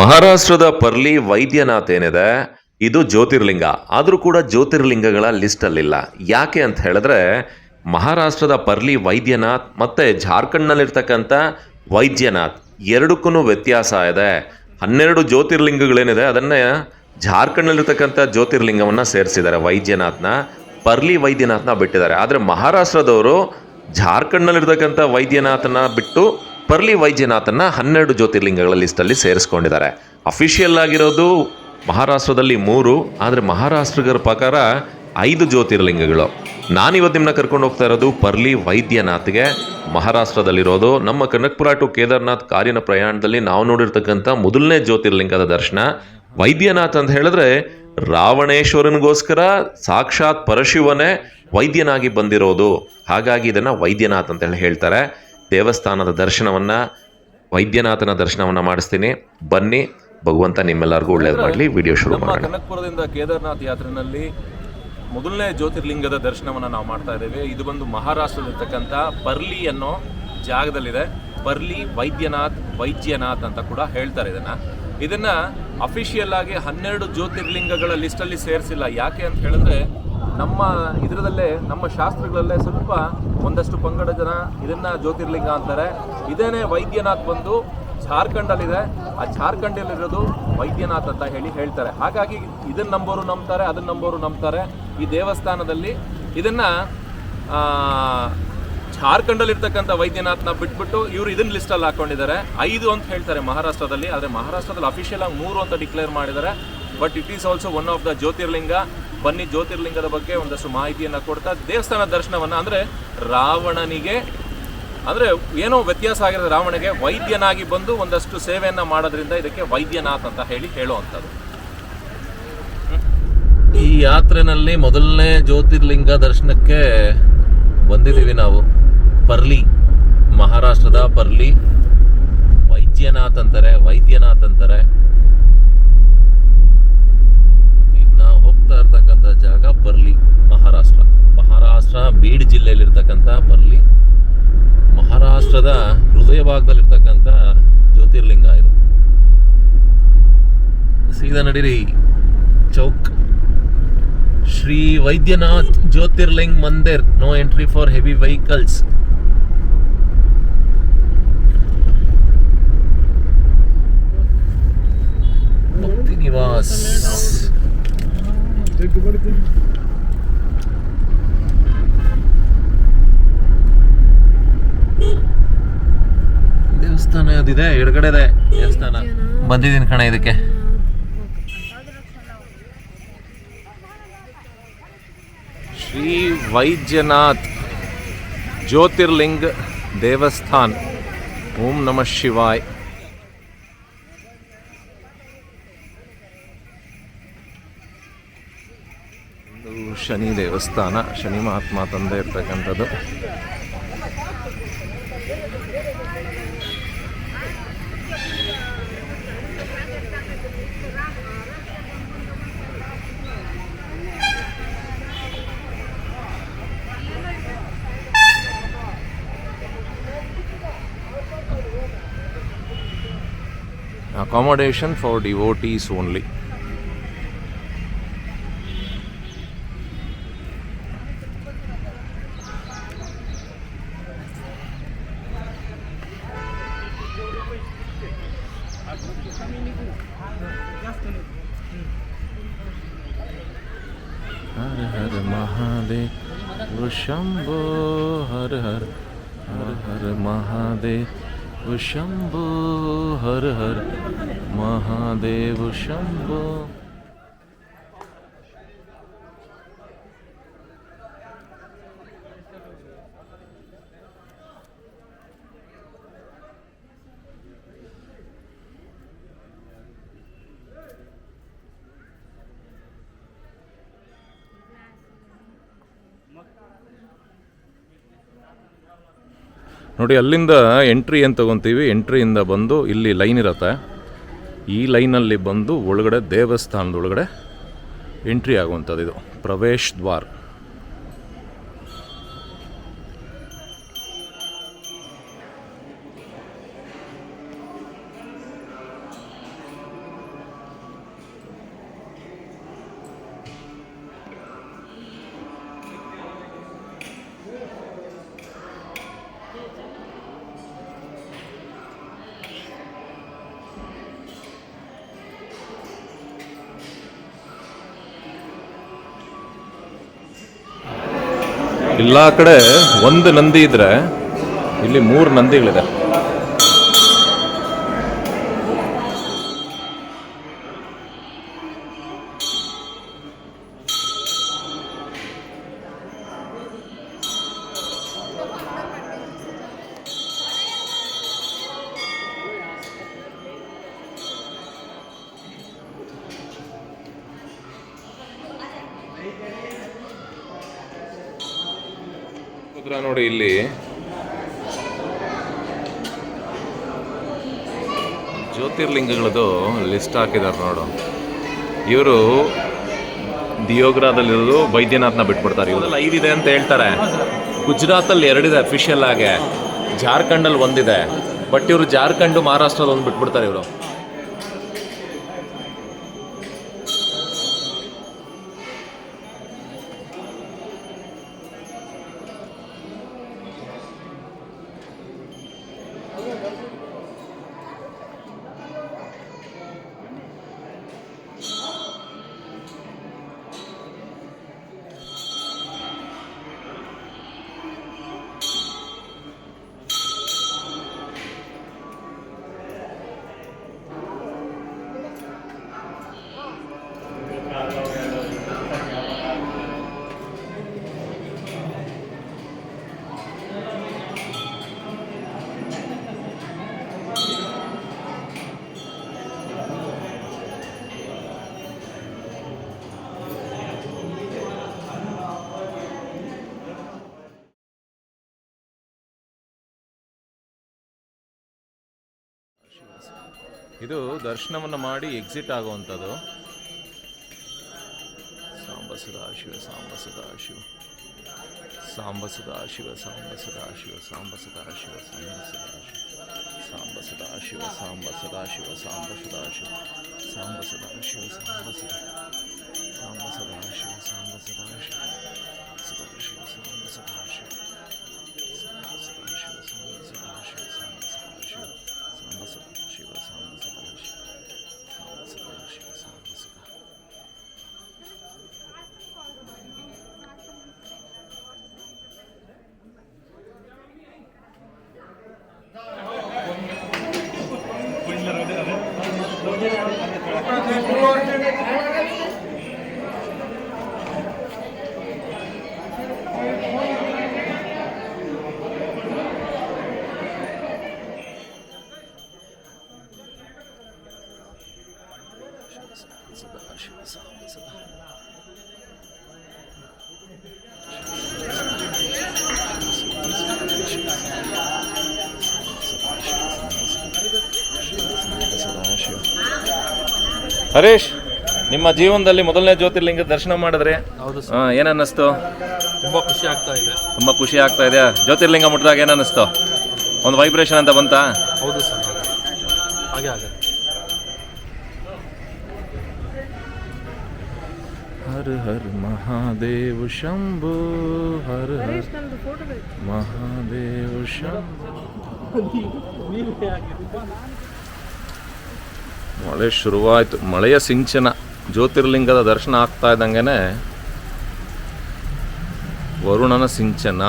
ಮಹಾರಾಷ್ಟ್ರದ ಪರ್ಲಿ ವೈದ್ಯನಾಥ್ ಏನಿದೆ ಇದು ಜ್ಯೋತಿರ್ಲಿಂಗ. ಆದರೂ ಕೂಡ ಜ್ಯೋತಿರ್ಲಿಂಗಗಳ ಲಿಸ್ಟಲ್ಲಿಲ್ಲ ಯಾಕೆ ಅಂತ ಹೇಳಿದ್ರೆ, ಮಹಾರಾಷ್ಟ್ರದ ಪರ್ಲಿ ವೈದ್ಯನಾಥ್ ಮತ್ತು ಜಾರ್ಖಂಡ್ನಲ್ಲಿರ್ತಕ್ಕಂಥ ವೈದ್ಯನಾಥ್, ಎರಡಕ್ಕೂ ವ್ಯತ್ಯಾಸ ಇದೆ. ಹನ್ನೆರಡು ಜ್ಯೋತಿರ್ಲಿಂಗಗಳೇನಿದೆ, ಅದನ್ನೇ ಜಾರ್ಖಂಡ್ನಲ್ಲಿರ್ತಕ್ಕಂಥ ಜ್ಯೋತಿರ್ಲಿಂಗವನ್ನು ಸೇರಿಸಿದ್ದಾರೆ ವೈದ್ಯನಾಥ್ನ, ಪರ್ಲಿ ವೈದ್ಯನಾಥ್ನ ಬಿಟ್ಟಿದ್ದಾರೆ. ಆದರೆ ಮಹಾರಾಷ್ಟ್ರದವರು ಜಾರ್ಖಂಡ್ನಲ್ಲಿರ್ತಕ್ಕಂಥ ವೈದ್ಯನಾಥನ ಬಿಟ್ಟು ಪರ್ಲಿ ವೈದ್ಯನಾಥನ್ನ ಹನ್ನೆರಡು ಜ್ಯೋತಿರ್ಲಿಂಗಗಳ ಲಿಸ್ಟಲ್ಲಿ ಸೇರಿಸ್ಕೊಂಡಿದ್ದಾರೆ. ಅಫಿಷಿಯಲ್ ಆಗಿರೋದು ಮಹಾರಾಷ್ಟ್ರದಲ್ಲಿ ಮೂರು, ಆದರೆ ಮಹಾರಾಷ್ಟ್ರಗರ ಪ್ರಕಾರ ಐದು ಜ್ಯೋತಿರ್ಲಿಂಗಗಳು. ನಾನಿವತ್ತು ನಿಮ್ಮನ್ನ ಕರ್ಕೊಂಡು ಹೋಗ್ತಾ ಇರೋದು ಪರ್ಲಿ ವೈದ್ಯನಾಥ್ಗೆ. ಮಹಾರಾಷ್ಟ್ರದಲ್ಲಿರೋದು ನಮ್ಮ ಕನಕ್ಪುರ ಟು ಕೇದಾರ್ನಾಥ್ ಕಾರಿನ ಪ್ರಯಾಣದಲ್ಲಿ ನಾವು ನೋಡಿರ್ತಕ್ಕಂಥ ಮೊದಲನೇ ಜ್ಯೋತಿರ್ಲಿಂಗದ ದರ್ಶನ. ವೈದ್ಯನಾಥ್ ಅಂತ ಹೇಳಿದ್ರೆ ರಾವಣೇಶ್ವರನಿಗೋಸ್ಕರ ಸಾಕ್ಷಾತ್ ಪರಶಿವನೇ ವೈದ್ಯನಾಗಿ ಬಂದಿರೋದು. ಹಾಗಾಗಿ ಇದನ್ನು ವೈದ್ಯನಾಥ್ ಅಂತ ಹೇಳಿ ಹೇಳ್ತಾರೆ. ದೇವಸ್ಥಾನದ ದರ್ಶನವನ್ನು ವೈದ್ಯನಾಥನ ದರ್ಶನವನ್ನು ಮಾಡಿಸ್ತೀನಿ. ಬನ್ನಿ ಭಗವಂತ ನಿಮ್ಮೆಲ್ಲರಿಗೂ ಒಳ್ಳೇದು ಮಾಡಲಿ. ವಿಡಿಯೋ ಶುರು ಮಾಡೋಣ. ಕನಕಪುರದಿಂದ ಕೇದಾರ್ನಾಥ್ ಯಾತ್ರೆನಲ್ಲಿ ಮೊದಲನೇ ಜ್ಯೋತಿರ್ಲಿಂಗದ ದರ್ಶನವನ್ನು ನಾವು ಮಾಡ್ತಾ ಇದ್ದೇವೆ. ಇದು ಬಂದು ಮಹಾರಾಷ್ಟ್ರದಲ್ಲಿರ್ತಕ್ಕಂಥ ಪರ್ಲಿ ಅನ್ನೋ ಜಾಗದಲ್ಲಿದೆ. ಪರ್ಲಿ ವೈದ್ಯನಾಥ್ ವೈದ್ಯನಾಥ್ ಅಂತ ಕೂಡ ಹೇಳ್ತಾರೆ ಇದನ್ನು. ಇದನ್ನು ಅಫಿಷಿಯಲ್ ಆಗಿ ಹನ್ನೆರಡು ಜ್ಯೋತಿರ್ಲಿಂಗಗಳ ಲಿಸ್ಟಲ್ಲಿ ಸೇರಿಸಿಲ್ಲ. ಯಾಕೆ ಅಂತ ಹೇಳಿದ್ರೆ ನಮ್ಮ ಇದರದಲ್ಲೇ ನಮ್ಮ ಶಾಸ್ತ್ರಗಳಲ್ಲೇ ಸ್ವಲ್ಪ ಒಂದಷ್ಟು ಪಂಗಡ ಜನ ಇದನ್ನ ಜ್ಯೋತಿರ್ಲಿಂಗ ಅಂತಾರೆ. ಇದೇನೇ ವೈದ್ಯನಾಥ್ ಬಂದು ಜಾರ್ಖಂಡಲ್ಲಿದೆ ಆ ಜಾರ್ಖಂಡಲ್ಲಿರೋದು ವೈದ್ಯನಾಥ್ ಅಂತ ಹೇಳಿ ಹೇಳ್ತಾರೆ. ಹಾಗಾಗಿ ಇದನ್ನ ನಂಬೋರು ನಂಬ್ತಾರೆ ಅದನ್ನ ನಂಬೋರು ನಂಬ್ತಾರೆ ಈ ದೇವಸ್ಥಾನದಲ್ಲಿ. ಇದನ್ನ ಆ, ಜಾರ್ಖಂಡಲ್ಲಿರ್ತಕ್ಕಂಥ ವೈದ್ಯನಾಥ್ನ ಬಿಟ್ಬಿಟ್ಟು ಇವರು ಇದನ್ನ ಲಿಸ್ಟಲ್ಲಿ ಹಾಕೊಂಡಿದ್ದಾರೆ. ಐದು ಅಂತ ಹೇಳ್ತಾರೆ ಮಹಾರಾಷ್ಟ್ರದಲ್ಲಿ ಆದರೆ ಮಹಾರಾಷ್ಟ್ರದಲ್ಲಿ ಅಫಿಷಿಯಲ್ ಆಗಿ ಮೂರು ಅಂತ ಡಿಕ್ಲೇರ್ ಮಾಡಿದ್ದಾರೆ. But it is also one of the Jyotirlinga ಬನ್ನಿ ಜ್ಯೋತಿರ್ಲಿಂಗದ ಬಗ್ಗೆ ಒಂದಷ್ಟು ಮಾಹಿತಿಯನ್ನು ಕೊಡ್ತಾ ದೇವಸ್ಥಾನ ದರ್ಶನವನ್ನು ಅಂದರೆ ರಾವಣನಿಗೆ, ಅಂದರೆ ಏನೋ ವ್ಯತ್ಯಾಸ ಆಗಿರೋದು ರಾವಣಗೆ ವೈದ್ಯನಾಗಿ ಬಂದು ಒಂದಷ್ಟು ಸೇವೆಯನ್ನು ಮಾಡೋದ್ರಿಂದ ಇದಕ್ಕೆ ವೈದ್ಯನಾಥ್ ಅಂತ ಹೇಳಿ ಹೇಳುವಂಥದ್ದು. ಈ ಯಾತ್ರೆನಲ್ಲಿ ಮೊದಲನೇ ಜ್ಯೋತಿರ್ಲಿಂಗ ದರ್ಶನಕ್ಕೆ ಬಂದಿದ್ದೀವಿ ನಾವು. ಪರ್ಲಿ, ಮಹಾರಾಷ್ಟ್ರದ ಪರ್ಲಿ. ವೈದ್ಯನಾಥ್ ಅಂತಾರೆ ವೈದ್ಯನಾಥ್ ಅಂತಾರೆ ಈಗ ನಾವು ಹೋಗ್ತಾ ಇರ್ತಕ್ಕಂಥ ಜಾಗ ಬರ್ಲಿ, ಮಹಾರಾಷ್ಟ್ರ. ಮಹಾರಾಷ್ಟ್ರ ಬೀಡ್ ಜಿಲ್ಲೆಯಲ್ಲಿರ್ತಕ್ಕಂಥ ಬರ್ಲಿ, ಮಹಾರಾಷ್ಟ್ರದ ಹೃದಯ ಭಾಗದಲ್ಲಿರ್ತಕ್ಕಂಥ ಜ್ಯೋತಿರ್ಲಿಂಗ ಇದು. ಸೀದಾ ನಡೀರಿ, Chowk. Shri Vaidyanath Jyotirling Mandir, no entry for heavy vehicles. Bhakti Niwas. ದೇವಸ್ಥಾನ ಅದಿದೆ ಎಡಗಡೆ ಇದೆ ದೇವಸ್ಥಾನ. ಬಂದಿದ್ದೀನಿ ಕಣ ಇದಕ್ಕೆ. ಶ್ರೀ ವೈದ್ಯನಾಥ್ ಜ್ಯೋತಿರ್ಲಿಂಗ್ ದೇವಸ್ಥಾನ. ಓಂ ನಮಃ ಶಿವಾಯ್ ಇದು ಶನಿ ದೇವಸ್ಥಾನ ಶನಿ ಮಹಾತ್ಮ ತಂದೆ ಇರ್ತಕ್ಕಂಥದ್ದು. Accommodation for devotees only Har Har Mahadev Shambho Har Har Har Har Mahadev Shambho Har Har Mahadev Shambho ನೋಡಿ, ಅಲ್ಲಿಂದ ಎಂಟ್ರಿ ಏನು ತಗೊತೀವಿ? ಎಂಟ್ರಿಯಿಂದ ಬಂದು ಇಲ್ಲಿ ಲೈನ್ ಇರುತ್ತೆ. ಈ ಲೈನಲ್ಲಿ ಬಂದು ಒಳಗಡೆ ದೇವಸ್ಥಾನದ ಒಳಗಡೆ ಎಂಟ್ರಿ ಆಗುವಂಥದ್ದು ಇದು. ಪ್ರವೇಶ್ ದ್ವಾರ್. ಎಲ್ಲ ಕಡೆ ಒಂದು ನಂದಿ ಇದ್ರೆ ಇಲ್ಲಿ ಮೂರು ನಂದಿಗಳಿದೆ. ಕುದ್ರ ನೋಡಿ ಇಲ್ಲಿ. ಜ್ಯೋತಿರ್ಲಿಂಗಗಳದು ಲಿಸ್ಟ್ ಹಾಕಿದ್ದಾರೆ ನೋಡು. ಇವರು ದಿಯೋಗ್ರಾದಲ್ಲಿರೋದು ಬೈದ್ಯನಾಥ್ನ ಬಿಟ್ಬಿಡ್ತಾರೆ ಇವರೆಲ್ಲ ಐದಿದೆ ಅಂತ ಹೇಳ್ತಾರೆ. ಗುಜರಾತಲ್ಲಿ ಎರಡಿದೆ ಅಫಿಷಿಯಲ್ ಆಗಿ. ಜಾರ್ಖಂಡಲ್ಲಿ ಒಂದಿದೆ. ಬಟ್ ಇವರು ಜಾರ್ಖಂಡು ಮಹಾರಾಷ್ಟ್ರದಲ್ಲಿ ಒಂದು ಬಿಟ್ಬಿಡ್ತಾರೆ ಇವರು. ಇದು ದರ್ಶನವನ್ನು ಮಾಡಿ ಎಕ್ಸಿಟ್ ಆಗುವಂಥದ್ದು ಸಾಂಬ ಸಾಂಬ ಸದಾಶಿವ ಸಾಂಬ ಸದಾಶಿವ ಸಾಂಬ ಸದಾಶಿವ ಸಾಂಬ ಸಾಂಬ ಸದಾಶಿವ ಸಾಂಬ ಸದಾಶಿವ ಸಾಂಬ ಸದಾಶಿವ ಸಾಂಬ ಸದಾಶಿವ ಸಾಂಬ ಸದಾಶಿವ ಸಾಂಬ ಸದಾಶಿವ ಸಾಂಬ ಸದಾಶಿವ ಹರೀಶ್ ನಿಮ್ಮ ಜೀವನದಲ್ಲಿ ಮೊದಲನೇ ಜ್ಯೋತಿರ್ಲಿಂಗ ದರ್ಶನ ಮಾಡಿದ್ರೆ ಹೌದು ಸರ್. ಏನನ್ನಿಸ್ತು? ಅನ್ನಿಸ್ತು ತುಂಬಾ ಖುಷಿ ಆಗ್ತಾ ಇದೆ. ತುಂಬಾ ಖುಷಿ ಆಗ್ತಾ ಇದೆ ಜ್ಯೋತಿರ್ಲಿಂಗ ಮುಟ್ಟಿದಾಗ ಏನನ್ನಿಸ್ತು? ಅನ್ನಿಸ್ತು ಒಂದು ವೈಬ್ರೇಷನ್ ಅಂತ ಬಂತಾ? ಹೌದು ಸರ್ ಹಾಗೆ. ಹಾಗೆ ಹರ ಹರ್ ಮಹಾದೇವ ಶಂಭು ಹರ ಹರ್ ಮಹಾದೇವ ಶಂಭು. ಮಳೆ ಶುರುವಾಯಿತು. ಮಳೆಯ ಸಿಂಚನ. ಜ್ಯೋತಿರ್ಲಿಂಗದ ದರ್ಶನ ಆಗ್ತಾ ಇದ್ದಂಗೆ ವರುಣನ ಸಿಂಚನ.